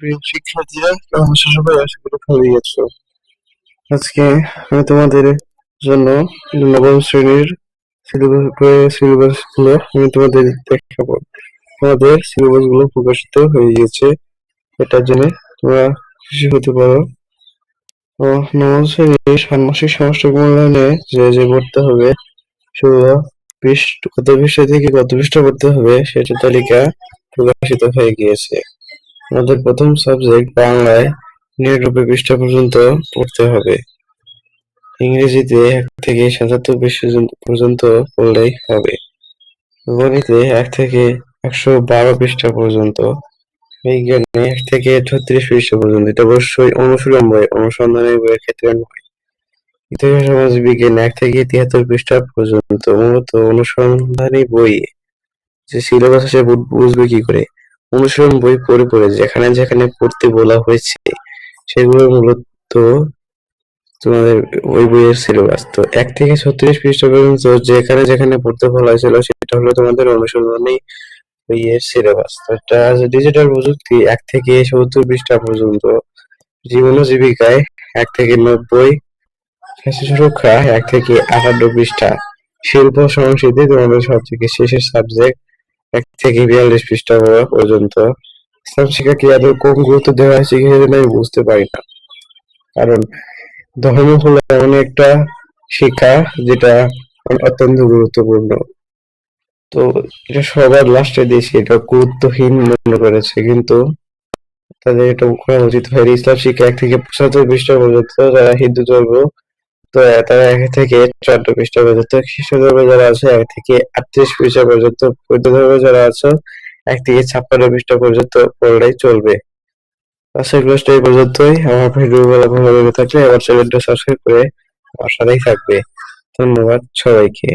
প্রিয় শিক্ষার্থীরা, কেমন আছো সবাই? আশা করি ভালোই আছো। আজকে আমি তোমাদের জন্য নবম শ্রেণির সিলেবাসগুলো আমি তোমাদের দেখাবো। তোমাদের সিলেবাসগুলো প্রকাশিত হয়ে গেছে এটার জন্য তোমরা খুশি হতে পারো। ও নবম শ্রেণির ষান্মাসিক সমষ্টিক মূল্যায়নে যে যে পড়তে হবে, সেগুলো পৃষ্ঠ কত পৃষ্ঠা থেকে কত পৃষ্ঠা পড়তে হবে সেটা তালিকা প্রকাশিত হয়ে গিয়েছে। আমাদের প্রথম সাবজেক্ট বাংলায় নিরানব্বই পৃষ্ঠা পর্যন্ত পড়তে হবে। ইংরেজিতে এক থেকে সাতাত্তর পৃষ্ঠা পর্যন্ত পড়লেই হবে। গণিতে এক থেকে একশো বারো পৃষ্ঠা পর্যন্ত। বিজ্ঞানে এক থেকে ছত্রিশ পৃষ্ঠা পর্যন্ত। এটা অবশ্যই অনুশীলন বই, অনুসন্ধানের বইয়ের ক্ষেত্রে নয়। ইতিহাস, সমাজ বিজ্ঞান এক থেকে তিয়াত্তর পৃষ্ঠা পর্যন্ত। মূলত অনুসন্ধানী বই যে সিলেবাস আছে, বুঝবে কি করে? অনুসরণ বই পড়ে পড়ে যেখানে যেখানে পড়তে বলা হয়েছে সেগুলো মূলত তোমাদের ওই বইয়ের সিলেবাস তো এক থেকে ছত্রিশ পৃষ্ঠা পর্যন্ত যেখানে যেখানে পড়তে বলা হয়েছিল, সেটা হলো তোমাদের অনুসন্ধানী বইয়ের সিলেবাস তো এটা ডিজিটাল প্রযুক্তি, এক থেকে সত্তর পৃষ্ঠা পর্যন্ত। জীবন জীবিকায় এক থেকে নব্বই, স্বাস্থ্য সুরক্ষা এক থেকে আটান্ন পৃষ্ঠা। শিল্প সংস্কৃতি তোমাদের সব থেকে শেষের সাবজেক্ট এক থেকে বিয়াল্লিশ পৃষ্ঠা পর্যন্ত। ইসলাম শিক্ষাকে এত কম গুরুত্ব দেওয়া হয়েছে সেটা আমি বুঝতে পারি না। কারণ ধর্ম হলো এমন একটা শিক্ষা যেটা অত্যন্ত গুরুত্বপূর্ণ। তো এটা সবার লাস্টে দেশে এটা গুরুত্বহীন মনে করেছে, কিন্তু তাদের এটা করা উচিত হয় ইসলাম শিক্ষা এক থেকে পঁচাত্তর পৃষ্ঠা পর্যন্ত যারা হিন্দু ধর্ম তো তারা এক থেকে চোদ্দ পৃষ্ঠা পর্যন্ত খ্রিস্ট ধর্মে যারা আছে, এক থেকে আটত্রিশ পৃষ্ঠা পর্যন্ত বৌদ্ধ ধর্মে যারা আছে, এক থেকে ছাপ্পান্ন পৃষ্ঠা পর্যন্ত পড়লেই চলবে। আজকের ক্লাসটা এই পর্যন্তই। আমার ভিডিও গুলো ভালো লেগে থাকলে আমার চ্যানেলটা সাবস্ক্রাইব করে আমার সাথেই থাকবে। ধন্যবাদ সবাইকে।